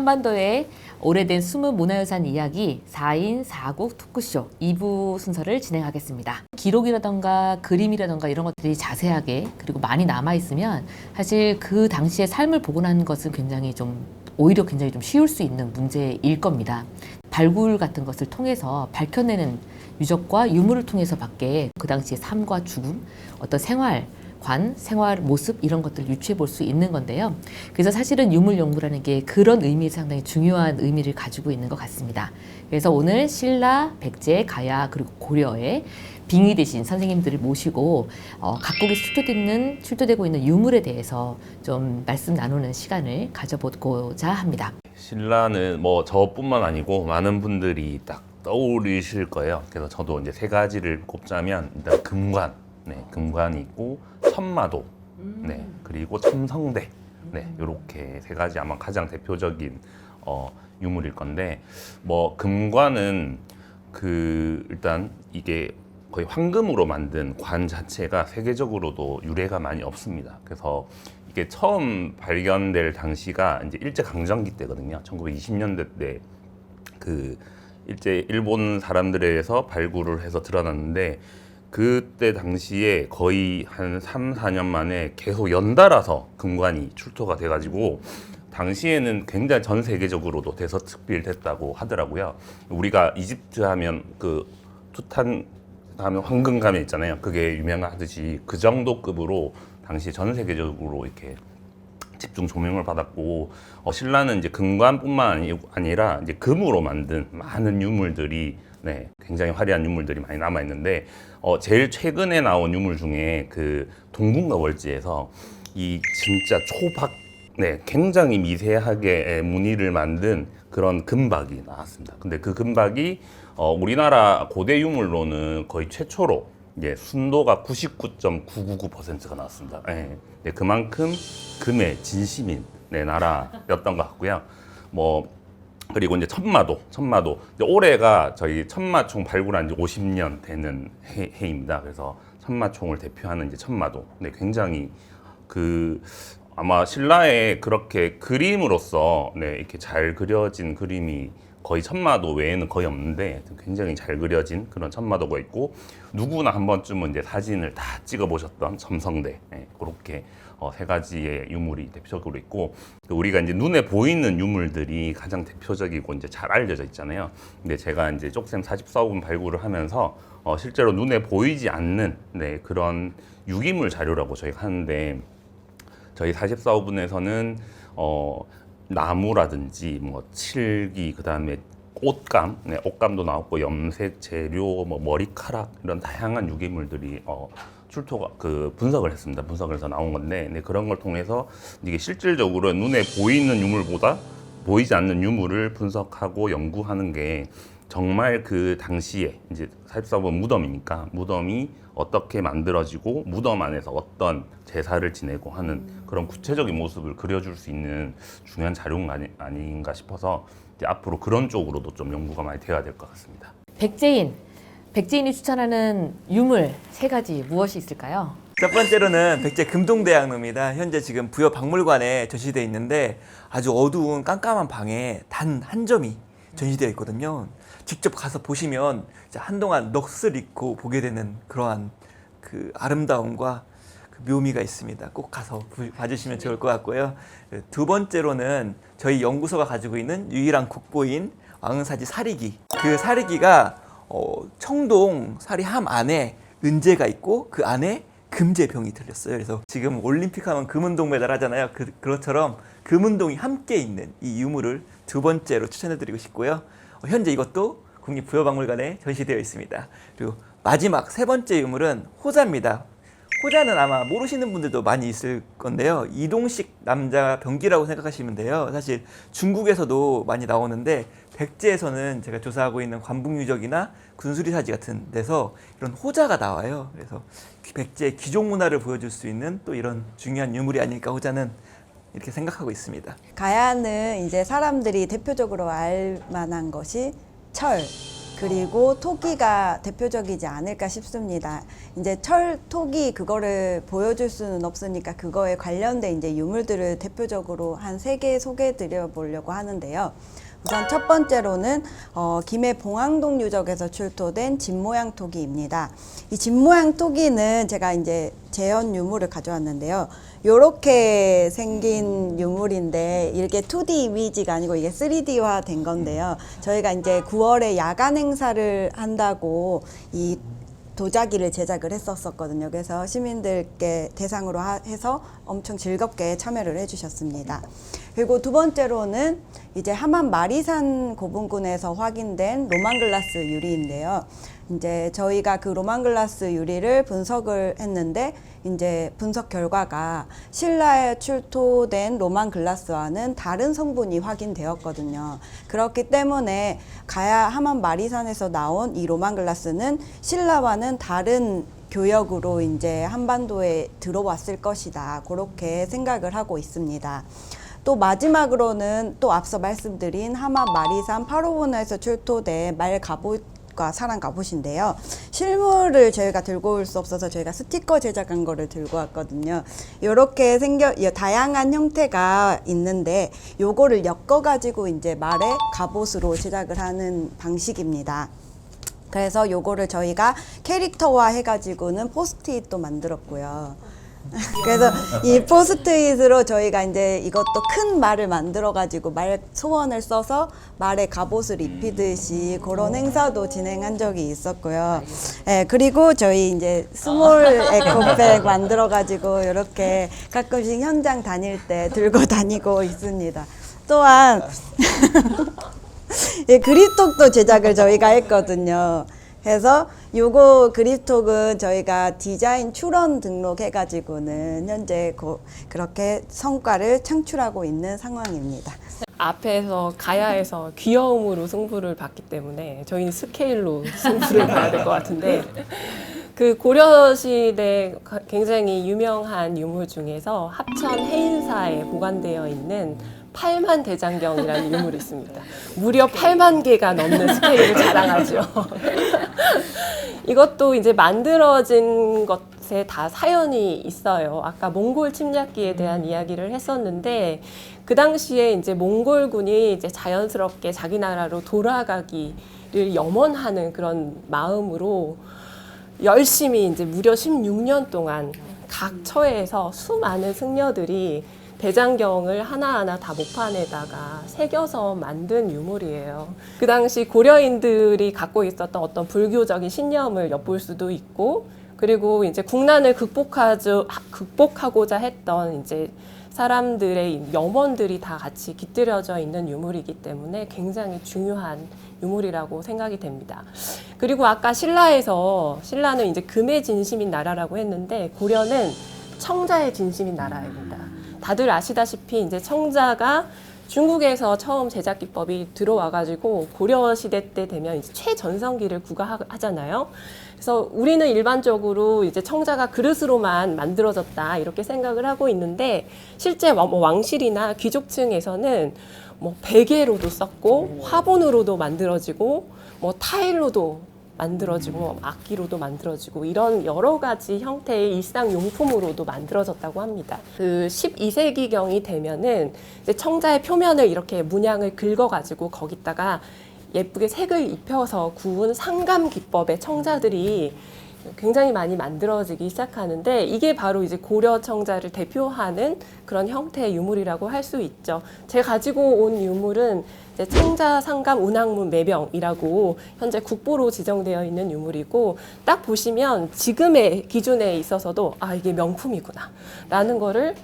한반도의 오래된 숨은 문화유산 이야기 4인 4국 토크쇼 2부 순서를 진행하겠습니다. 기록이라던가 그림이라던가 이런 것들이 자세하게 그리고 많이 남아있으면 사실 그 당시의 삶을 복원하는 것은 굉장히 좀 오히려 굉장히 좀 쉬울 수 있는 문제일 겁니다. 발굴 같은 것을 통해서 밝혀내는 유적과 유물을 통해서 밖에 그 당시의 삶과 죽음, 어떤 생활, 관, 생활 모습 이런 것들을 유추해 볼 수 있는 건데요. 그래서 사실은 유물 연구라는 게 그런 의미에서 상당히 중요한 의미를 가지고 있는 것 같습니다. 그래서 오늘 신라, 백제, 가야 그리고 고려의 빙의 되신 선생님들을 모시고 어, 각국에서 출토되는 출토되고 있는 유물에 대해서 좀 말씀 나누는 시간을 가져보고자 합니다. 신라는 뭐 저뿐만 아니고 많은 분들이 딱 떠오르실 거예요. 그래서 저도 이제 세 가지를 꼽자면 일단 금관, 네, 금관이 있고 천마도, 네, 그리고 첨성대, 네, 이렇게 세 가지 아마 가장 대표적인 어, 유물일 건데 뭐 금관은 그 일단 이게 거의 황금으로 만든 관 자체가 세계적으로도 유래가 많이 없습니다. 그래서 이게 처음 발견될 당시가 이제 일제 강점기 때거든요. 1920년대 때 그 일제 일본 사람들에 의해서 발굴을 해서 드러났는데 그때 당시에 거의 한 3, 4년 만에 계속 연달아서 금관이 출토가 돼가지고 당시에는 굉장히 전 세계적으로도 대서특필됐다고 하더라고요. 우리가 이집트 하면 그 투탄 하면 황금 가면 있잖아요. 그게 유명하듯이 그 정도 급으로 당시 전 세계적으로 이렇게 집중 조명을 받았고 어, 신라는 이제 금관뿐만 아니, 아니라 이제 금으로 만든 많은 유물들이 네, 굉장히 화려한 유물들이 많이 남아 있는데 어, 제일 최근에 나온 유물 중에 그 동궁과 월지에서 이 진짜 초박 네, 굉장히 미세하게 무늬를 만든 그런 금박이 나왔습니다. 근데 그 금박이 어, 우리나라 고대 유물로는 거의 최초로 이제 순도가 99.999%가 나왔습니다. 예. 네, 그만큼 금의 진심인 네, 나라였던 것 같고요. 뭐 그리고 이제 천마도, 천마도. 이제 올해가 저희 천마총 발굴한 지 50년 되는 해, 해입니다. 그래서 천마총을 대표하는 이제 천마도. 네, 굉장히 그 아마 신라에 그렇게 그림으로서 네, 이렇게 잘 그려진 그림이 거의 천마도 외에는 거의 없는데 굉장히 잘 그려진 그런 천마도가 있고 누구나 한 번쯤은 이제 사진을 다 찍어 보셨던 첨성대 네, 그렇게 어, 세 가지의 유물이 대표적으로 있고 그 우리가 이제 눈에 보이는 유물들이 가장 대표적이고 이제 잘 알려져 있잖아요. 근데 제가 이제 쪽샘 44호금 발굴을 하면서 어, 실제로 눈에 보이지 않는 네, 그런 유기물 자료라고 저희가 하는데 저희 44호분에서는 어, 나무라든지 뭐 칠기 그다음에 옷감, 네, 옷감도 나왔고 염색 재료, 뭐 머리카락 이런 다양한 유기물들이 어, 출토가 그 분석을 했습니다. 분석을 해서 나온 건데 네, 그런 걸 통해서 이게 실질적으로 눈에 보이는 유물보다 보이지 않는 유물을 분석하고 연구하는 게 정말 그 당시에 이제 44번 무덤이니까 무덤이 어떻게 만들어지고 무덤 안에서 어떤 제사를 지내고 하는 그런 구체적인 모습을 그려줄 수 있는 중요한 자료가 아니, 아닌가 싶어서 이제 앞으로 그런 쪽으로도 좀 연구가 많이 되어야 될 것 같습니다. 백제인, 백제인이 추천하는 유물 세 가지 무엇이 있을까요? 첫 번째로는 백제 금동대학로입니다. 현재 지금 부여 박물관에 전시되어 있는데 아주 어두운 깜깜한 방에 단 한 점이 전시되어 있거든요. 직접 가서 보시면 한동안 넋을 잃고 보게 되는 그러한 그 아름다움과 그 묘미가 있습니다. 꼭 가서 부- 봐주시면 좋을 것 같고요. 그두 번째로는 저희 연구소가 가지고 있는 유일한 국보인 왕사지 사리기. 그 사리기가 어, 청동 사리함 안에 은재가 있고 그 안에 금제병이 들렸어요. 그래서 지금 올림픽 하면 금은동 메달 하잖아요. 그, 그것처럼 금은동이 함께 있는 이 유물을 두 번째로 추천해드리고 싶고요. 어, 현재 이것도 국립부여박물관에 전시되어 있습니다. 그리고 마지막 세 번째 유물은 호자입니다. 호자는 아마 모르시는 분들도 많이 있을 건데요. 이동식 남자 병기라고 생각하시면 돼요. 사실 중국에서도 많이 나오는데 백제에서는 제가 조사하고 있는 관북유적이나 군수리사지 같은 데서 이런 호자가 나와요. 그래서 백제의 귀족 문화를 보여줄 수 있는 또 이런 중요한 유물이 아닐까 호자는 이렇게 생각하고 있습니다. 가야는 이제 사람들이 대표적으로 알 만한 것이 철, 그리고 토기가 대표적이지 않을까 싶습니다. 이제 철, 토기 그거를 보여줄 수는 없으니까 그거에 관련된 이제 유물들을 대표적으로 한 세 개 소개해 드려 보려고 하는데요. 우선 첫 번째로는 어, 김해 봉황동 유적에서 출토된 집모양 토기입니다. 이 집모양 토기는 제가 이제 재현 유물을 가져왔는데요. 요렇게 생긴 유물인데 이게 2D 이미지가 아니고 이게 3D화 된 건데요. 저희가 이제 9월에 야간 행사를 한다고 이 도자기를 제작을 했었었거든요. 그래서 시민들께 대상으로 하- 해서 엄청 즐겁게 참여를 해주셨습니다. 그리고 두 번째로는 이제 함안 마리산 고분군에서 확인된 로만글라스 유리인데요. 이제 저희가 그 로만글라스 유리를 분석을 했는데 이제 분석 결과가 신라에 출토된 로만글라스와는 다른 성분이 확인되었거든요. 그렇기 때문에 가야 함안 마리산에서 나온 이 로만글라스는 신라와는 다른 교역으로 이제 한반도에 들어왔을 것이다. 그렇게 생각을 하고 있습니다. 또 마지막으로는 또 앞서 말씀드린 하마 마리산 파로본에서 출토된 말 갑옷 과 사랑 갑옷인데요. 실물을 저희가 들고 올 수 없어서 저희가 스티커 제작한 거를 들고 왔거든요. 이렇게 생겨 이 다양한 형태가 있는데 요거를 엮어 가지고 이제 말의 갑옷으로 제작을 하는 방식입니다. 그래서 요거를 저희가 캐릭터화 해가지고는 포스트잇도 만들었고요. 그래서 이 포스트잇으로 저희가 이제 이것도 큰 말을 만들어가지고 말 소원을 써서 말에 갑옷을 입히듯이 그런 행사도 진행한 적이 있었고요. 예, 그리고 저희 이제 스몰 에코백 만들어가지고 이렇게 가끔씩 현장 다닐 때 들고 다니고 있습니다. 또한 예, 그립톡도 제작을 저희가 했거든요. 그래서 요거 그립톡은 저희가 디자인 출원 등록해가지고는 현재 고, 그렇게 성과를 창출하고 있는 상황입니다. 앞에서 가야에서 귀여움으로 승부를 봤기 때문에 저희는 스케일로 승부를 봐야 될 것 같은데 그 고려 시대 가- 굉장히 유명한 유물 중에서 합천 해인사에 보관되어 있는 8만 대장경이라는 유물이 있습니다. 무려 8만 개가 넘는 스케일을 자랑하죠. 이것도 이제 만들어진 것에 다 사연이 있어요. 아까 몽골 침략기에 대한 이야기를 했었는데 그 당시에 이제 몽골군이 이제 자연스럽게 자기 나라로 돌아가기를 염원하는 그런 마음으로 열심히 이제 무려 16년 동안 각 처에서 수많은 승려들이 대장경을 하나하나 다 목판에다가 새겨서 만든 유물이에요. 그 당시 고려인들이 갖고 있었던 어떤 불교적인 신념을 엿볼 수도 있고, 그리고 이제 국난을 극복하죠, 극복하고자 했던 이제 사람들의 염원들이 다 같이 깃들여져 있는 유물이기 때문에 굉장히 중요한 유물이라고 생각이 됩니다. 그리고 아까 신라에서 신라는 이제 금의 진심인 나라라고 했는데 고려는 청자의 진심인 나라입니다. 다들 아시다시피 이제 청자가 중국에서 처음 제작 기법이 들어와가지고 고려 시대 때 되면 이제 최전성기를 구가하잖아요. 그래서 우리는 일반적으로 이제 청자가 그릇으로만 만들어졌다 이렇게 생각을 하고 있는데 실제 뭐 왕실이나 귀족층에서는 뭐 베개로도 썼고 화분으로도 만들어지고 뭐 타일로도 만들어지고 악기로도 만들어지고 이런 여러 가지 형태의 일상 용품으로도 만들어졌다고 합니다. 그 12세기 경이 되면은 이제 청자의 표면을 이렇게 문양을 긁어 가지고 거기다가 예쁘게 색을 입혀서 구운 상감 기법의 청자들이 굉장히 많이 만들어지기 시작하는데 이게 바로 이제 고려 청자를 대표하는 그런 형태의 유물이라고 할 수 있죠. 제가 가지고 온 유물은 청자 상감 운항문 매병이라고 현재 국보로 지정되어 있는 유물이고 딱 보시면 지금의 기준에 있어서도 아 이게 명품이구나 라는 거를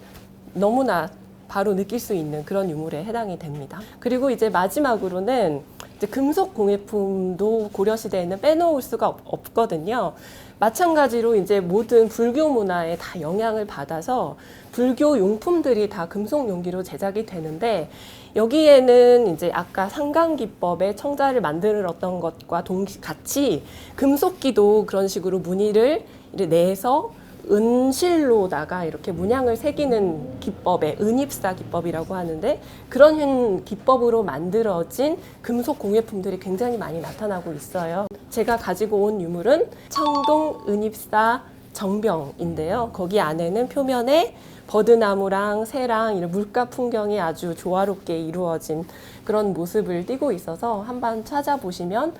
너무나 바로 느낄 수 있는 그런 유물에 해당이 됩니다. 그리고 이제 마지막으로는 이제 금속 공예품도 고려 시대에는 빼놓을 수가 없- 없거든요. 마찬가지로 이제 모든 불교 문화에 다 영향을 받아서 불교 용품들이 다 금속 용기로 제작이 되는데 여기에는 이제 아까 상강기법의 청자를 만들었던 것과 동시 같이 금속기도 그런 식으로 무늬를 내서 은실로다가 이렇게 문양을 새기는 기법에 은입사 기법이라고 하는데 그런 기법으로 만들어진 금속 공예품들이 굉장히 많이 나타나고 있어요. 제가 가지고 온 유물은 청동 은입사 정병인데요. 거기 안에는 표면에 버드나무랑 새랑 이런 물가 풍경이 아주 조화롭게 이루어진 그런 모습을 띠고 있어서 한번 찾아보시면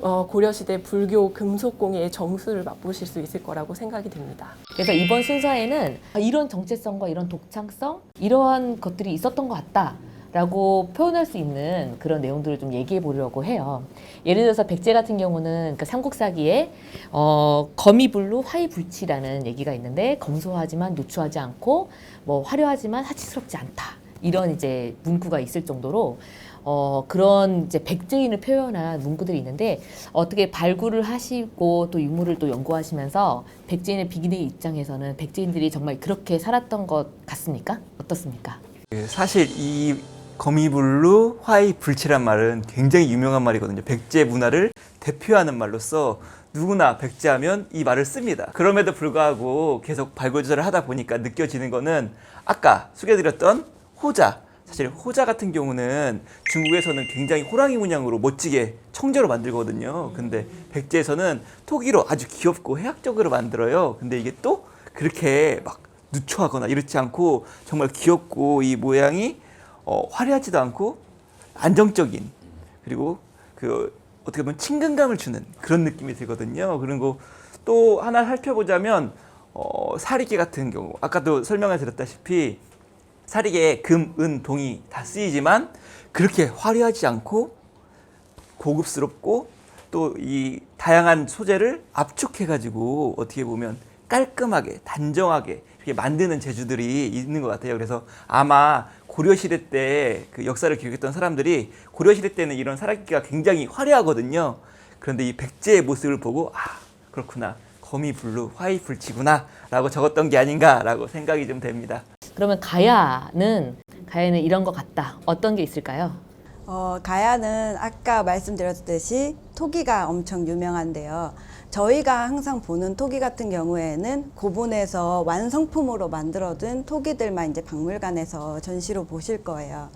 어, 고려시대 불교 금속공예의 정수를 맛보실 수 있을 거라고 생각이 됩니다. 그래서 이번 순서에는 이런 정체성과 이런 독창성 이러한 것들이 있었던 것 같다. 라고 표현할 수 있는 그런 내용들을 좀 얘기해 보려고 해요. 예를 들어서 백제 같은 경우는 그 삼국사기에 어, 거미불루 화이불치라는 얘기가 있는데 검소하지만 누추하지 않고 뭐 화려하지만 하치스럽지 않다. 이런 이제 문구가 있을 정도로 어, 그런 이제 백제인을 표현한 문구들이 있는데 어떻게 발굴을 하시고 또 유물을 또 연구하시면서 백제인의 비기의 입장에서는 백제인들이 정말 그렇게 살았던 것 같습니까? 어떻습니까? 그 사실 이 거미불루 화이 불치란 말은 굉장히 유명한 말이거든요. 백제 문화를 대표하는 말로서 누구나 백제하면 이 말을 씁니다. 그럼에도 불구하고 계속 발굴 조사를 하다 보니까 느껴지는 거는 아까 소개해드렸던 호자. 사실 호자 같은 경우는 중국에서는 굉장히 호랑이 문양으로 멋지게 청자로 만들거든요. 근데 백제에서는 토기로 아주 귀엽고 해학적으로 만들어요. 근데 이게 또 그렇게 막 누추하거나 이렇지 않고 정말 귀엽고 이 모양이 어, 화려하지도 않고 안정적인 그리고 그 어떻게 보면 친근감을 주는 그런 느낌이 들거든요. 그리고 또 하나 살펴보자면 어, 사리개 같은 경우 아까도 설명을 드렸다시피 사리개에 금, 은, 동이 다 쓰이지만 그렇게 화려하지 않고 고급스럽고 또 이 다양한 소재를 압축해 가지고 어떻게 보면 깔끔하게 단정하게 이렇게 만드는 재주들이 있는 것 같아요. 그래서 아마 고려시대 때 그 역사를 기록했던 사람들이 고려시대 때는 이런 사라기가 굉장히 화려하거든요. 그런데 이 백제의 모습을 보고 아 그렇구나 거미불루 화이불치구나 라고 적었던 게 아닌가 라고 생각이 좀 됩니다. 그러면 가야는 가야는 이런 것 같다. 어떤 게 있을까요? 어, 가야는 아까 말씀드렸듯이 토기가 엄청 유명한데요. 저희가 항상 보는 토기 같은 경우에는 고분에서 완성품으로 만들어둔 토기들만 이제 박물관에서 전시로 보실 거예요.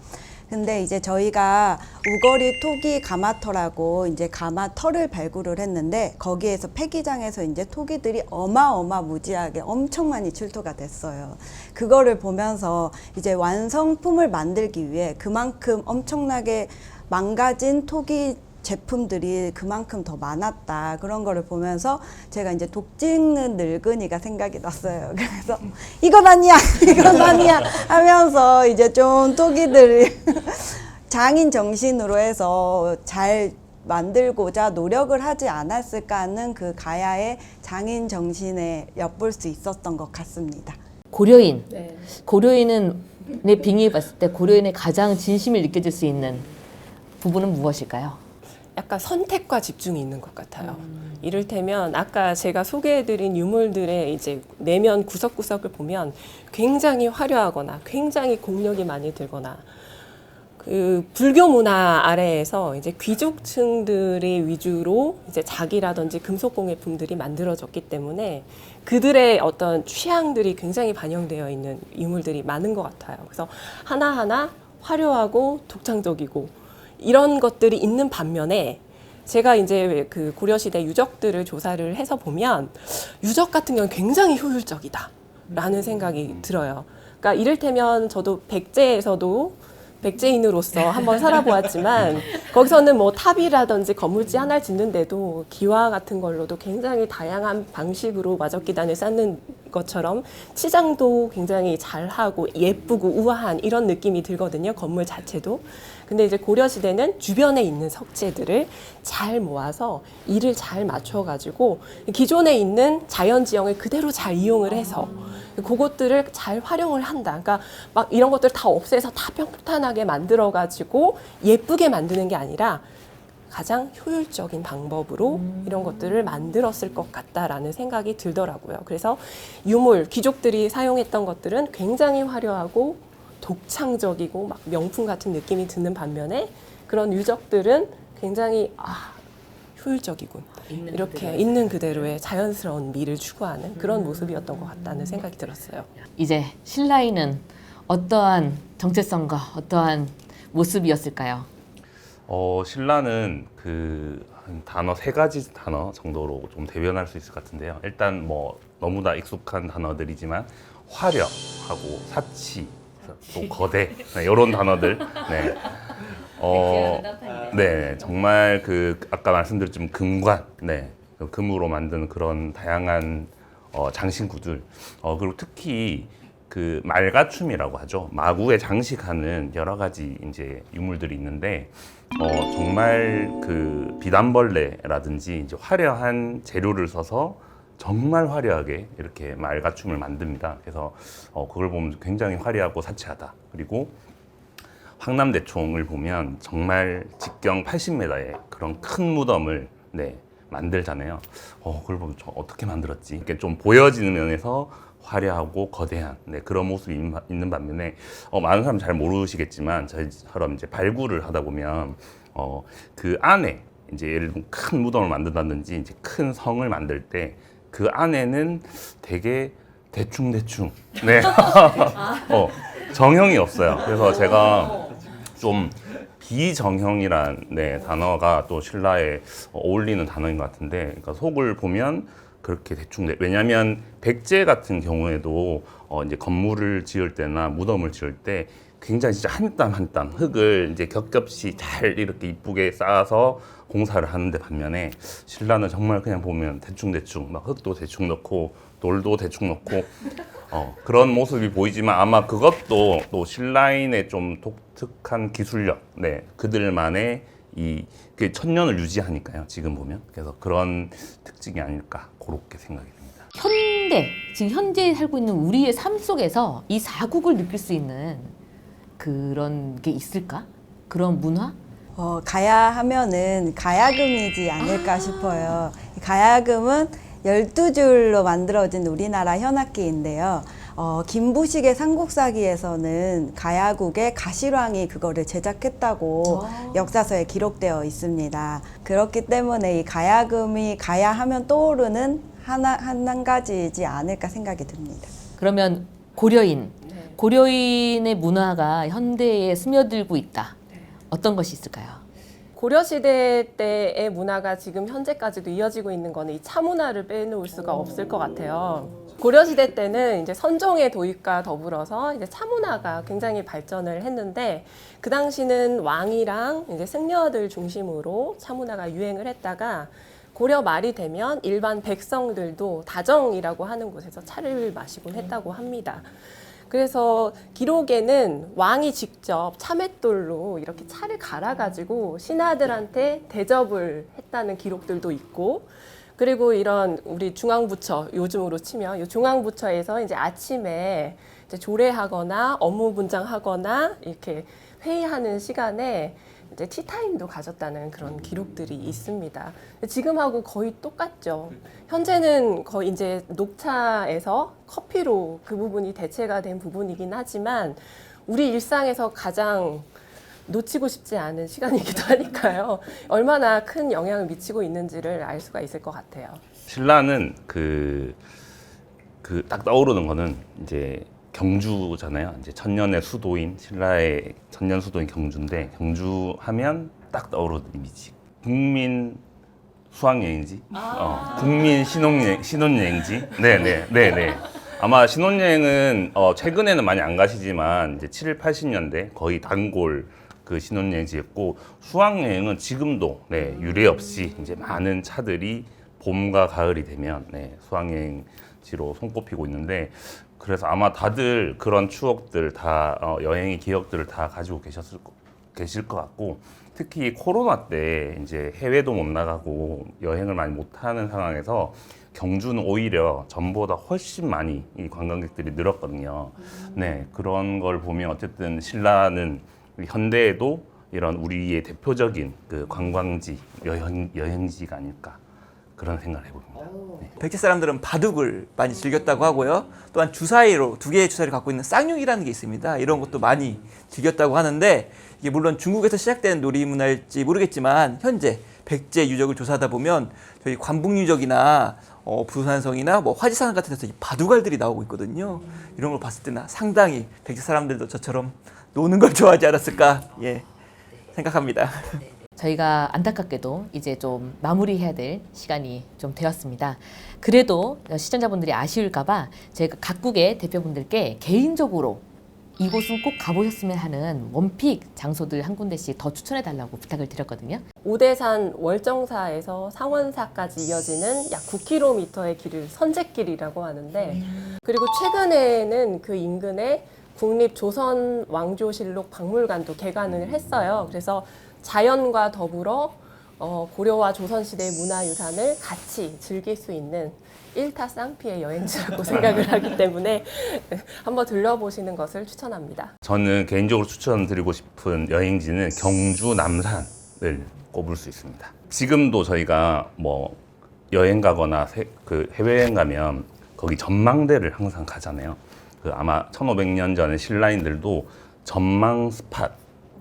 근데 이제 저희가 우거리 토기 가마터라고 이제 가마터를 발굴을 했는데 거기에서 폐기장에서 이제 토기들이 어마어마무지하게 엄청 많이 출토가 됐어요. 그거를 보면서 이제 완성품을 만들기 위해 그만큼 엄청나게 망가진 토기 제품들이 그만큼 더 많았다 그런 거를 보면서 제가 이제 독 찍는 늙은이가 생각이 났어요. 그래서 이건 아니야, 이건 아니야 하면서 이제 좀 토기들이 장인 정신으로 해서 잘 만들고자 노력을 하지 않았을까 하는 그 가야의 장인 정신에 엿볼 수 있었던 것 같습니다. 고려인. 네. 고려인은 내 빙의해 봤을 때 고려인의 가장 진심을 느껴질 수 있는 부분은 무엇일까요? 약간 선택과 집중이 있는 것 같아요. 이를테면 아까 제가 소개해드린 유물들의 이제 내면 구석구석을 보면 굉장히 화려하거나 굉장히 공력이 많이 들거나 그 불교 문화 아래에서 이제 귀족층들의 위주로 이제 자기라든지 금속공예품들이 만들어졌기 때문에 그들의 어떤 취향들이 굉장히 반영되어 있는 유물들이 많은 것 같아요. 그래서 하나하나 화려하고 독창적이고 이런 것들이 있는 반면에 제가 이제 그 고려시대 유적들을 조사를 해서 보면 유적 같은 경우는 굉장히 효율적이다 라는 생각이 들어요. 그러니까 이를테면 저도 백제에서도 백제인으로서 한번 살아보았지만 거기서는 뭐 탑이라든지 건물지 하나를 짓는데도 기와 같은 걸로도 굉장히 다양한 방식으로 마적기단을 쌓는 것처럼 치장도 굉장히 잘하고 예쁘고 우아한 이런 느낌이 들거든요. 건물 자체도. 근데 이제 고려 시대는 주변에 있는 석재들을 잘 모아서 이를 잘 맞춰 가지고 기존에 있는 자연 지형을 그대로 잘 이용을 해서 그것들을 잘 활용을 한다. 그러니까 막 이런 것들 다 없애서 다 평탄하게 만들어 가지고 예쁘게 만드는 게 아니라 가장 효율적인 방법으로 이런 것들을 만들었을 것 같다라는 생각이 들더라고요. 그래서 유물, 귀족들이 사용했던 것들은 굉장히 화려하고 독창적이고 막 명품 같은 느낌이 드는 반면에 그런 유적들은 굉장히 아, 효율적이군. 이렇게 있는 그대로의 자연스러운 미를 추구하는 그런 모습이었던 것 같다는 생각이 들었어요. 이제 신라인은 어떠한 정체성과 어떠한 모습이었을까요? 어, 신라는 그한 단어 세 가지 단어 정도로 좀 대변할 수 있을 것 같은데요. 일단 뭐 너무나 익숙한 단어들이지만 화려하고 사치, 또 거대 네, 이런 단어들. 네. 어, 네, 정말 그 아까 말씀드렸지만 금관, 네, 그 금으로 만든 그런 다양한 어, 장신구들. 어, 그리고 특히 그 말가춤이라고 하죠. 마구에 장식하는 여러 가지 이제 유물들이 있는데 어, 정말 그 비단벌레라든지 이제 화려한 재료를 써서 정말 화려하게 이렇게 말가춤을 만듭니다. 그래서 어, 그걸 보면 굉장히 화려하고 사치하다. 그리고 황남대총을 보면 정말 직경 80m의 그런 큰 무덤을 네, 만들잖아요. 어, 그걸 보면 저 어떻게 만들었지? 이렇게 좀 보여지는 면에서 화려하고 거대한 네, 그런 모습이 있는 반면에 어, 많은 사람 잘 모르시겠지만 저희처럼 이제 발굴을 하다 보면 어, 그 안에 이제 예를 들면 큰 무덤을 만든다든지 이제 큰 성을 만들 때 그 안에는 되게 대충 대충 네 어, 정형이 없어요. 그래서 제가 좀 비정형이란 네, 단어가 또 신라에 어울리는 단어인 것 같은데 그러니까 속을 보면 그렇게 대충 돼. 왜냐하면 백제 같은 경우에도 어, 이제 건물을 지을 때나 무덤을 지을 때 굉장히 진짜 한 땀 한 땀 흙을 이제 겹겹이 잘 이렇게 이쁘게 쌓아서 공사를 하는데 반면에 신라는 정말 그냥 보면 대충 대충 막 흙도 대충 넣고 돌도 대충 넣고 어, 그런 모습이 보이지만 아마 그것도 또 신라인의 좀 독특한 기술력, 네 그들만의 이그 천년을 유지하니까요. 지금 보면 그래서 그런 특징이 아닐까 그렇게 생각이 듭니다. 현대, 지금 현재 살고 있는 우리의 삶 속에서 이 사국을 느낄 수 있는 그런 게 있을까? 그런 문화? 어, 가야 하면은 가야금이지 않을까 싶어요. 이 가야금은 12줄로 만들어진 우리나라 현악기인데요. 어, 김부식의 삼국사기에서는 가야국의 가실왕이 그거를 제작했다고 역사서에 기록되어 있습니다. 그렇기 때문에 이 가야금이 가야 하면 떠오르는 하나, 한 가지이지 않을까 생각이 듭니다. 그러면 고려인, 고려인의 문화가 현대에 스며들고 있다. 어떤 것이 있을까요? 고려시대 때의 문화가 지금 현재까지도 이어지고 있는 거는 이 차문화를 빼놓을 수가 없을 것 같아요. 고려시대 때는 이제 선종의 도입과 더불어서 이제 차문화가 굉장히 발전을 했는데 그 당시는 왕이랑 이제 승려들 중심으로 차문화가 유행을 했다가 고려 말이 되면 일반 백성들도 다정이라고 하는 곳에서 차를 마시곤 했다고 합니다. 그래서 기록에는 왕이 직접 참맷돌로 이렇게 차를 갈아가지고 신하들한테 대접을 했다는 기록들도 있고 그리고 이런 우리 중앙부처 요즘으로 치면 이 중앙부처에서 이제 아침에 이제 조례하거나 업무 분장하거나 이렇게 회의하는 시간에 이제 티타임도 가졌다는 그런 기록들이 있습니다. 지금하고 거의 똑같죠. 현재는 거의 이제 녹차에서 커피로 그 부분이 대체가 된 부분이긴 하지만 우리 일상에서 가장 놓치고 싶지 않은 시간이기도 하니까요. 얼마나 큰 영향을 미치고 있는지를 알 수가 있을 것 같아요. 신라는 그 그 딱 떠오르는 거는 이제 경주잖아요. 이제 천년의 수도인 신라의 천년 수도인 경주인데 경주 하면 딱 떠오르는 이미지. 국민 수학여행지, 어, 국민 신혼여행, 신혼여행지. 네네 네네. 아마 신혼여행은 어, 최근에는 많이 안 가시지만 이제 7, 80년대 거의 단골 그 신혼여행지였고 수학여행은 지금도 네, 유례 없이 이제 많은 차들이 봄과 가을이 되면 네, 수학여행지로 손꼽히고 있는데 그래서 아마 다들 그런 추억들 다 어, 여행의 기억들을 다 가지고 계셨을 거, 계실 것 같고 특히 코로나 때 이제 해외도 못 나가고 여행을 많이 못 하는 상황에서 경주는 오히려 전보다 훨씬 많이 이 관광객들이 늘었거든요. 네 그런 걸 보면 어쨌든 신라는 현대에도 이런 우리의 대표적인 그 관광지 여행 여행지가 아닐까 그런 생각을 해봅니다. 네. 백제 사람들은 바둑을 많이 즐겼다고 하고요. 또한 주사위로 두 개의 주사위를 갖고 있는 쌍육이라는 게 있습니다. 이런 것도 많이 즐겼다고 하는데 이게 물론 중국에서 시작된 놀이 문화일지 모르겠지만 현재 백제 유적을 조사하다 보면 저희 관북 유적이나 어, 부산성이나 뭐 화지산 같은 데서 이 바둑알들이 나오고 있거든요. 이런 걸 봤을 때는 상당히 백제 사람들도 저처럼 노는 걸 좋아하지 않았을까 예 생각합니다. 저희가 안타깝게도 이제 좀 마무리해야 될 시간이 좀 되었습니다. 그래도 시청자분들이 아쉬울까봐 제가 각국의 대표분들께 개인적으로 이곳은 꼭 가보셨으면 하는 원픽 장소들 한 군데씩 더 추천해 달라고 부탁을 드렸거든요. 오대산 월정사에서 상원사까지 이어지는 약 9km의 길을 선제길이라고 하는데 그리고 최근에는 그 인근에 국립 조선 왕조실록 박물관도 개관을 했어요. 그래서 자연과 더불어 어, 고려와 조선시대 문화유산을 같이 즐길 수 있는 일타쌍피의 여행지라고 생각을 하기 때문에 한번 들려보시는 것을 추천합니다. 저는 개인적으로 추천드리고 싶은 여행지는 경주 남산을 꼽을 수 있습니다. 지금도 저희가 뭐 여행 가거나 세- 그 해외여행 가면 거기 전망대를 항상 가잖아요. 그 아마 1500년 전에 신라인들도 전망 스팟,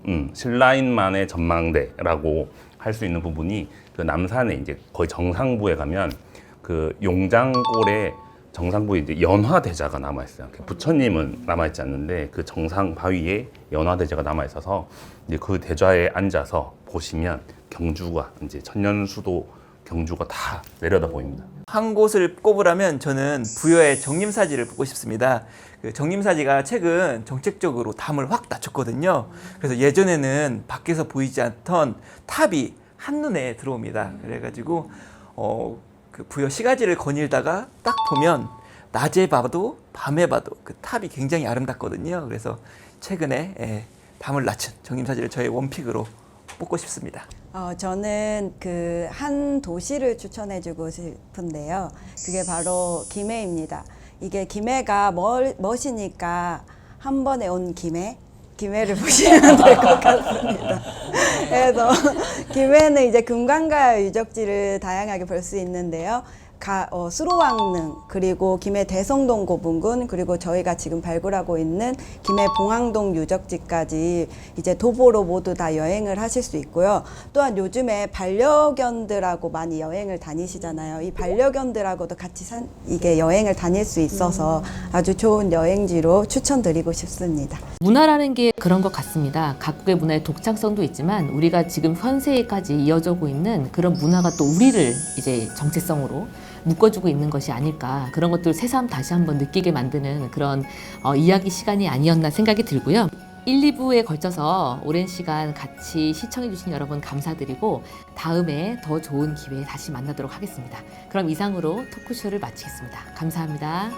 음, 신라인만의 전망대라고 할 수 있는 부분이 그 남산에 이제 거의 정상부에 가면 그 용장골에 정상부에 이제 연화대자가 남아 있어요. 부처님은 남아 있지 않는데 그 정상 바위에 연화대자가 남아 있어서 이제 그 대좌에 앉아서 보시면 경주가 이제 천년수도 경주가 다 내려다 보입니다. 한 곳을 꼽으라면 저는 부여의 정림사지를 뽑고 싶습니다. 그 정림사지가 최근 정책적으로 담을 확 낮췄거든요. 그래서 예전에는 밖에서 보이지 않던 탑이 한눈에 들어옵니다. 그래가지고 어, 그 부여 시가지를 거닐다가 딱 보면 낮에 봐도 밤에 봐도 그 탑이 굉장히 아름답거든요. 그래서 최근에 예, 담을 낮춘 정림사지를 저의 원픽으로 뽑고 싶습니다. 어, 저는 그 한 도시를 추천해주고 싶은데요. 그게 바로 김해입니다. 이게 김해가 멀, 멋이니까 한 번에 온 김해. 김해를 보시면 될 것 같습니다. 그래서 김해는 이제 금관가 유적지를 다양하게 볼 수 있는데요. 가, 어, 수로왕릉 그리고 김해 대성동 고분군 그리고 저희가 지금 발굴하고 있는 김해 봉황동 유적지까지 이제 도보로 모두 다 여행을 하실 수 있고요. 또한 요즘에 반려견들하고 많이 여행을 다니시잖아요. 이 반려견들하고도 같이 산, 이게 여행을 다닐 수 있어서 아주 좋은 여행지로 추천드리고 싶습니다. 문화라는 게 그런 것 같습니다. 각국의 문화의 독창성도 있지만 우리가 지금 현세까지 이어져고 있는 그런 문화가 또 우리를 이제 정체성으로 묶어주고 있는 것이 아닐까 그런 것들 새삼 다시 한번 느끼게 만드는 그런 어, 이야기 시간이 아니었나 생각이 들고요. 1, 2부에 걸쳐서 오랜 시간 같이 시청해주신 여러분 감사드리고 다음에 더 좋은 기회에 다시 만나도록 하겠습니다. 그럼 이상으로 토크쇼를 마치겠습니다. 감사합니다.